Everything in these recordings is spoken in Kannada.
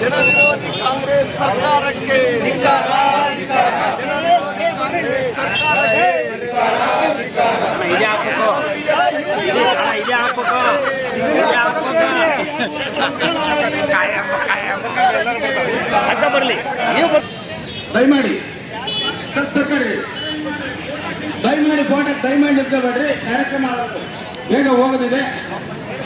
ಜನವಿರೋಧಿ ಕಾಂಗ್ರೆಸ್ ಸರ್ಕಾರಕ್ಕೆ ಕಾಂಗ್ರೆಸ್ ಅಡ್ಡ ಬರಲಿ. ನೀವು ದಯಮಾಡಿ ಸರ್ಕಾರಿ. ದಯಮಾಡಿ ಫೋಟೋ ದಯಮಾಡಿ ನಿಂತ್ಕೋಬೇಡ್ರಿ. ಕಾರ್ಯಕ್ರಮ ಬೇಗ ಹೋಗೋದಿದೆ.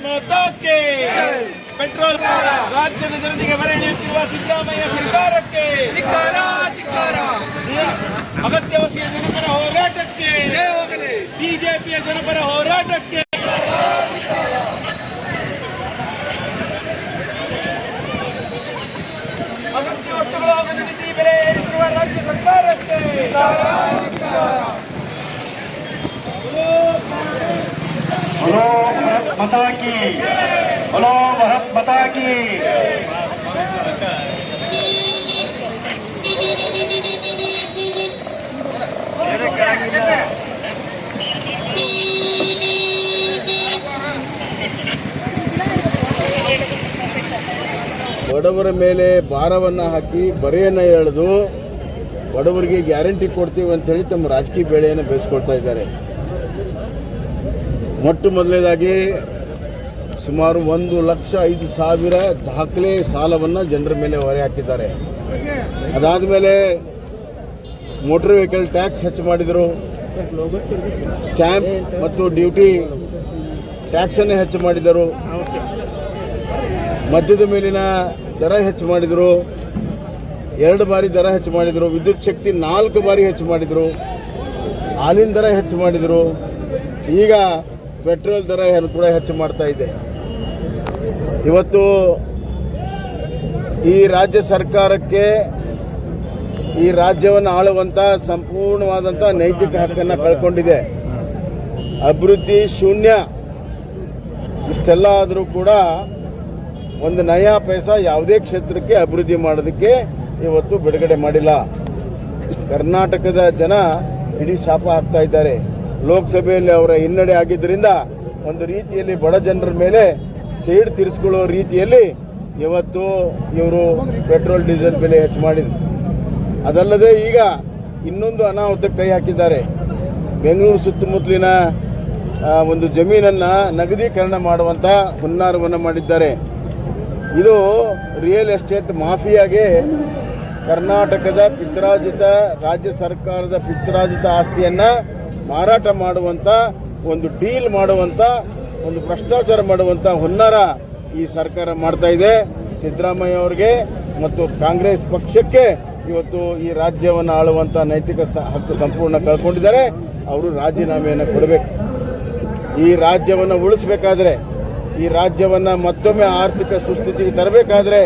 ಧಿಕ್ಕಾರ ಧಿಕ್ಕಾರ ಹಲೋ ಭಾರತ್ ಮಾತಾ ಕೆ ಪೆಟ್ರೋಲ್ ರಾಜ್ಯದ ಜನತೆಗೆ ಬರೆ ನೀಡುತ್ತಿರುವ ಸಿದ್ದರಾಮಯ್ಯ ಸರ್ಕಾರಕ್ಕೆ. ಅಗತ್ಯ ವಸ್ತುಗಳ ಜನಪರ ಹೋರಾಟಕ್ಕೆ. ಬಿಜೆಪಿಯ ಜನಪರ ಹೋರಾಟಕ್ಕೆ ಅಗತ್ಯ ವಸ್ತುಗಳ ಹಾಗೂ ದಿನಸಿ ಬೆಲೆ ಏರಿಸಿರುವ ರಾಜ್ಯ ಸರ್ಕಾರಕ್ಕೆ ಹಲೋ ಭರತ್ ಕಿ ಹಲೋ ಭರತ್ ಮತಾ ಬಡವರ ಮೇಲೆ ಭಾರವನ್ನು ಹಾಕಿ ಬರೆಯನ್ನು ಎಳೆದು ಬಡವರಿಗೆ ಗ್ಯಾರಂಟಿ ಕೊಡ್ತೀವಿ ಅಂತ ಹೇಳಿ ತಮ್ಮ ರಾಜಕೀಯ ಬೆಳೆಯನ್ನು ಬೆಳೆಸ್ಕೊಡ್ತಾ ಇದ್ದಾರೆ. ಮೊಟ್ಟ ಮೊದಲನೇದಾಗಿ ಸುಮಾರು ಒಂದು ಲಕ್ಷ ಐದು ಸಾವಿರ ದಾಖಲೆ ಸಾಲವನ್ನು ಜನರ ಮೇಲೆ ಹೊರೆ ಹಾಕಿದ್ದಾರೆ. ಅದಾದ ಮೇಲೆ ಮೋಟರ್ ವೆಹಿಕಲ್ ಟ್ಯಾಕ್ಸ್ ಹೆಚ್ಚು ಮಾಡಿದರು. ಸ್ಟ್ಯಾಂಪ್ ಮತ್ತು ಡ್ಯೂಟಿ ಟ್ಯಾಕ್ಸನ್ನು ಹೆಚ್ಚು ಮಾಡಿದರು. ಮದ್ಯದ ಮೇಲಿನ ದರ ಹೆಚ್ಚು ಮಾಡಿದರು. ಎರಡು ಬಾರಿ ದರ ಹೆಚ್ಚು ಮಾಡಿದರು. ವಿದ್ಯುತ್ ಶಕ್ತಿ ನಾಲ್ಕು ಬಾರಿ ಹೆಚ್ಚು ಮಾಡಿದರು. ಹಾಲಿನ ದರ ಹೆಚ್ಚು ಮಾಡಿದರು. ಈಗ ಪೆಟ್ರೋಲ್ ದರ ಕೂಡ ಹೆಚ್ಚು ಮಾಡ್ತಾ ಇದೆ. ಇವತ್ತು ಈ ರಾಜ್ಯ ಸರ್ಕಾರಕ್ಕೆ ಈ ರಾಜ್ಯವನ್ನು ಆಳುವಂಥ ಸಂಪೂರ್ಣವಾದಂಥ ನೈತಿಕ ಹಕ್ಕನ್ನು ಕಳ್ಕೊಂಡಿದೆ. ಅಭಿವೃದ್ಧಿ ಶೂನ್ಯ. ಇಷ್ಟೆಲ್ಲ ಆದರೂ ಕೂಡ ಒಂದು ನಯಾ ಪೈಸ ಯಾವುದೇ ಕ್ಷೇತ್ರಕ್ಕೆ ಅಭಿವೃದ್ಧಿ ಮಾಡೋದಕ್ಕೆ ಇವತ್ತು ಬಿಡುಗಡೆ ಮಾಡಿಲ್ಲ. ಕರ್ನಾಟಕದ ಜನ ಇಡೀ ಶಾಪ ಹಾಕ್ತಾ ಇದ್ದಾರೆ. ಲೋಕಸಭೆಯಲ್ಲಿ ಅವರ ಹಿನ್ನಡೆ ಆಗಿದ್ದರಿಂದ ಒಂದು ರೀತಿಯಲ್ಲಿ ಬಡ ಜನರ ಮೇಲೆ ಸೇಡ್ ತೀರಿಸ್ಕೊಳ್ಳೋ ರೀತಿಯಲ್ಲಿ ಇವತ್ತು ಇವರು ಪೆಟ್ರೋಲ್, ಡೀಸೆಲ್ ಬೆಲೆ ಹೆಚ್ಚು ಮಾಡಿದ್ರು. ಅದಲ್ಲದೆ ಈಗ ಇನ್ನೊಂದು ಅನಾಹುತಕ್ಕೆ ಕೈ ಹಾಕಿದ್ದಾರೆ. ಬೆಂಗಳೂರು ಸುತ್ತಮುತ್ತಲಿನ ಒಂದು ಜಮೀನನ್ನು ನಗದೀಕರಣ ಮಾಡುವಂಥ ಹುನ್ನಾರವನ್ನು ಮಾಡಿದ್ದಾರೆ. ಇದು ರಿಯಲ್ ಎಸ್ಟೇಟ್ ಮಾಫಿಯಾಗೆ ಕರ್ನಾಟಕದ ಪಿತ್ರಾಜಿತ ರಾಜ್ಯ ಸರ್ಕಾರದ ಪಿತ್ರಾಜಿತ ಆಸ್ತಿಯನ್ನು ಮಾರಾಟ ಮಾಡುವಂಥ ಒಂದು ಡೀಲ್ ಮಾಡುವಂಥ ಒಂದು ಭ್ರಷ್ಟಾಚಾರ ಮಾಡುವಂಥ ಹುನ್ನಾರ ಈ ಸರ್ಕಾರ ಮಾಡ್ತಾ ಇದೆ. ಸಿದ್ದರಾಮಯ್ಯ ಅವರಿಗೆ ಮತ್ತು ಕಾಂಗ್ರೆಸ್ ಪಕ್ಷಕ್ಕೆ ಇವತ್ತು ಈ ರಾಜ್ಯವನ್ನು ಆಳುವಂಥ ನೈತಿಕ ಹಕ್ಕು ಸಂಪೂರ್ಣ ಕಳ್ಕೊಂಡಿದ್ದಾರೆ. ಅವರು ರಾಜೀನಾಮೆಯನ್ನು ಕೊಡಬೇಕು. ಈ ರಾಜ್ಯವನ್ನು ಉಳಿಸ್ಬೇಕಾದ್ರೆ, ಈ ರಾಜ್ಯವನ್ನು ಮತ್ತೊಮ್ಮೆ ಆರ್ಥಿಕ ಸುಸ್ಥಿತಿಗೆ ತರಬೇಕಾದ್ರೆ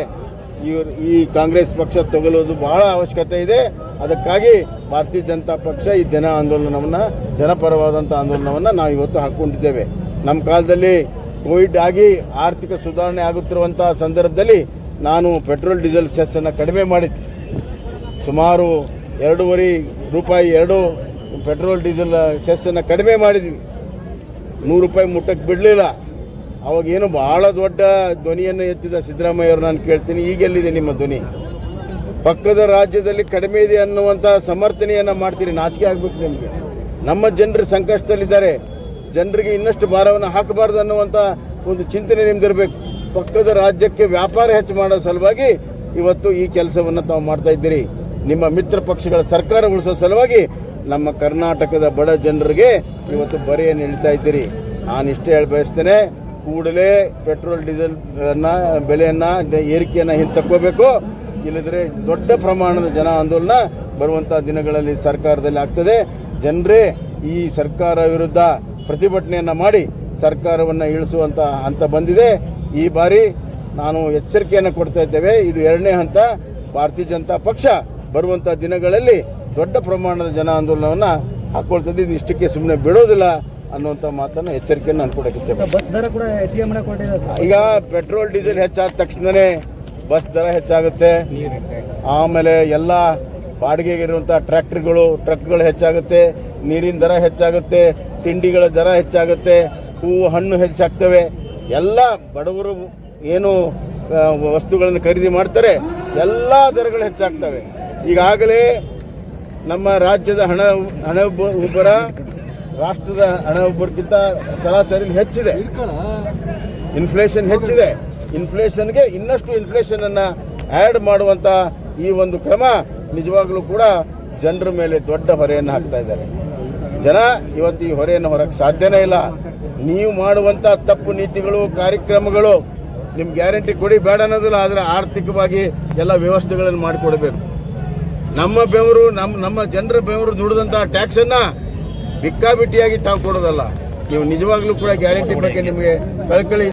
ಇವರು ಈ ಕಾಂಗ್ರೆಸ್ ಪಕ್ಷ ತಗೊಳ್ಳೋದು ಬಹಳ ಅವಶ್ಯಕತೆ ಇದೆ. ಅದಕ್ಕಾಗಿ ಭಾರತೀಯ ಜನತಾ ಪಕ್ಷ ಈ ಜನ ಆಂದೋಲನವನ್ನು ಜನಪರವಾದಂಥ ಆಂದೋಲನವನ್ನು ನಾವು ಇವತ್ತು ಹಾಕ್ಕೊಂಡಿದ್ದೇವೆ ನಮ್ಮ ಕಾಲದಲ್ಲಿ ಕೋವಿಡ್ ಆಗಿ ಆರ್ಥಿಕ ಸುಧಾರಣೆ ಆಗುತ್ತಿರುವಂಥ ಸಂದರ್ಭದಲ್ಲಿ ನಾನು ಪೆಟ್ರೋಲ್, ಡೀಸೆಲ್ ಸೆಸ್ಸನ್ನು ಕಡಿಮೆ ಮಾಡಿದ್ದೆ. ಸುಮಾರು ಎರಡೂವರೆ ರೂಪಾಯಿ, ಎರಡು ಪೆಟ್ರೋಲ್, ಡೀಸೆಲ್ ಸೆಸ್ಸನ್ನು ಕಡಿಮೆ ಮಾಡಿದ್ವಿ. ನೂರು ರೂಪಾಯಿ ಮುಟ್ಟಕ್ಕೆ ಬಿಡಲಿಲ್ಲ. ಅವಾಗೇನು ಭಾಳ ದೊಡ್ಡ ಧ್ವನಿಯನ್ನು ಎತ್ತಿದ ಸಿದ್ದರಾಮಯ್ಯ ಅವರು ನಾನು ಕೇಳ್ತೀನಿ, ಈಗೆಲ್ಲಿದೆ ನಿಮ್ಮ ಧ್ವನಿ? ಪಕ್ಕದ ರಾಜ್ಯದಲ್ಲಿ ಕಡಿಮೆ ಇದೆ ಅನ್ನುವಂಥ ಸಮರ್ಥನೆಯನ್ನು ಮಾಡ್ತೀರಿ, ನಾಚಿಕೆ ಆಗ್ಬೇಕು ನಿಮಗೆ. ನಮ್ಮ ಜನರು ಸಂಕಷ್ಟದಲ್ಲಿದ್ದಾರೆ. ಜನರಿಗೆ ಇನ್ನಷ್ಟು ಭಾರವನ್ನು ಹಾಕಬಾರ್ದು ಅನ್ನುವಂಥ ಒಂದು ಚಿಂತನೆ ನಿಮ್ದಿರಬೇಕು. ಪಕ್ಕದ ರಾಜ್ಯಕ್ಕೆ ವ್ಯಾಪಾರ ಹೆಚ್ಚು ಮಾಡೋ ಸಲುವಾಗಿ ಇವತ್ತು ಈ ಕೆಲಸವನ್ನು ತಾವು ಮಾಡ್ತಾ ಇದ್ದೀರಿ. ನಿಮ್ಮ ಮಿತ್ರ ಪಕ್ಷಗಳ ಸರ್ಕಾರ ಉಳಿಸೋ ಸಲುವಾಗಿ ನಮ್ಮ ಕರ್ನಾಟಕದ ಬಡ ಜನರಿಗೆ ಇವತ್ತು ಬರೆಯನ್ನು ಹೇಳ್ತಾ ಇದ್ದೀರಿ. ನಾನು ಇಷ್ಟೇ ಹೇಳಿ ಬಯಸ್ತೇನೆ, ಕೂಡಲೇ ಪೆಟ್ರೋಲ್, ಡೀಸೆಲ್ ಬೆಲೆಯನ್ನು ಏರಿಕೆಯನ್ನು ಹಿಂತಕ್ಕೋಬೇಕು ಇಲ್ಲದ್ರೆ ದೊಡ್ಡ ಪ್ರಮಾಣದ ಜನ ಆಂದೋಲನ ಬರುವಂಥ ದಿನಗಳಲ್ಲಿ ಸರ್ಕಾರದಲ್ಲಿ ಆಗ್ತದೆ. ಜನರೇ, ಈ ಸರ್ಕಾರ ವಿರುದ್ಧ ಪ್ರತಿಭಟನೆಯನ್ನು ಮಾಡಿ ಸರ್ಕಾರವನ್ನು ಇಳಿಸುವಂಥ ಹಂತ ಬಂದಿದೆ. ಈ ಬಾರಿ ನಾನು ಎಚ್ಚರಿಕೆಯನ್ನು ಕೊಡ್ತಾ ಇದ್ದೇವೆ. ಇದು ಎರಡನೇ ಹಂತ. ಭಾರತೀಯ ಜನತಾ ಪಕ್ಷ ಬರುವಂಥ ದಿನಗಳಲ್ಲಿ ದೊಡ್ಡ ಪ್ರಮಾಣದ ಜನ ಆಂದೋಲನವನ್ನು ಹಾಕ್ಕೊಳ್ತದೆ ಇದು ಇಷ್ಟಕ್ಕೆ ಸುಮ್ಮನೆ ಬಿಡೋದಿಲ್ಲ ಅನ್ನುವಂಥ ಮಾತನ್ನು ಎಚ್ಚರಿಕೆಯನ್ನು ನಾನು ಕೊಡೋಕ್ಕೆ ಇಚ್ಛೆ ಈಗ ಪೆಟ್ರೋಲ್ ಡೀಸೆಲ್ ಹೆಚ್ಚಾದ ತಕ್ಷಣವೇ ಬಸ್ ದರ ಹೆಚ್ಚಾಗುತ್ತೆ. ಆಮೇಲೆ ಎಲ್ಲ ಬಾಡಿಗೆಗಿರುವಂಥ ಟ್ರ್ಯಾಕ್ಟ್ರಿಗಳು ಟ್ರಕ್ಗಳು ಹೆಚ್ಚಾಗುತ್ತೆ. ನೀರಿನ ದರ ಹೆಚ್ಚಾಗುತ್ತೆ, ತಿಂಡಿಗಳ ದರ ಹೆಚ್ಚಾಗುತ್ತೆ, ಹೂವು, ಹಣ್ಣು ಹೆಚ್ಚಾಗ್ತವೆ. ಎಲ್ಲ ಬಡವರು ಏನು ವಸ್ತುಗಳನ್ನು ಖರೀದಿ ಮಾಡ್ತಾರೆ, ಎಲ್ಲ ದರಗಳು ಹೆಚ್ಚಾಗ್ತವೆ. ಈಗಾಗಲೇ ನಮ್ಮ ರಾಜ್ಯದ ಹಣ ಹಣ ಉಬ್ಬರ, ರಾಷ್ಟ್ರದ ಹಣ ಉಬ್ಬರಕ್ಕಿಂತ ಸರಾಸರಿ ಹೆಚ್ಚಿದೆ. ಇನ್ಫ್ಲೇಷನ್ ಹೆಚ್ಚಿದೆ. ಇನ್ಫ್ಲೇಷನ್ಗೆ ಇನ್ನಷ್ಟು ಇನ್ಫ್ಲೇಷನನ್ನು ಆ್ಯಡ್ ಮಾಡುವಂತ ಈ ಒಂದು ಕ್ರಮ ನಿಜವಾಗ್ಲೂ ಕೂಡ ಜನರ ಮೇಲೆ ದೊಡ್ಡ ಹೊರೆಯನ್ನು ಹಾಕ್ತಾ ಇದ್ದಾರೆ. ಜನ ಇವತ್ತು ಈ ಹೊರೆಯನ್ನು ಹೊರಕ್ಕೆ ಸಾಧ್ಯನೇ ಇಲ್ಲ. ನೀವು ಮಾಡುವಂತ ತಪ್ಪು ನೀತಿಗಳು, ಕಾರ್ಯಕ್ರಮಗಳು ನಿಮ್ಮ ಗ್ಯಾರಂಟಿ ಕೊಡಿ ಬೇಡ ಅನ್ನೋದಿಲ್ಲ, ಆದರೆ ಆರ್ಥಿಕವಾಗಿ ಎಲ್ಲ ವ್ಯವಸ್ಥೆಗಳನ್ನು ಮಾಡಿಕೊಡ್ಬೇಕು. ನಮ್ಮ ಬೆವರು ನಮ್ಮ ನಮ್ಮ ಜನರ ಬೆವರು ದುಡಿದಂಥ ಟ್ಯಾಕ್ಸನ್ನು ಬಿಕ್ಕಾಬಿಟ್ಟಿಯಾಗಿ ತಾವು ಕೊಡೋದಲ್ಲ. ನೀವು ನಿಜವಾಗ್ಲೂ ಕೂಡ ಗ್ಯಾರಂಟಿ ಬಗ್ಗೆ ನಿಮಗೆ ಕಳ್ಕಳಿ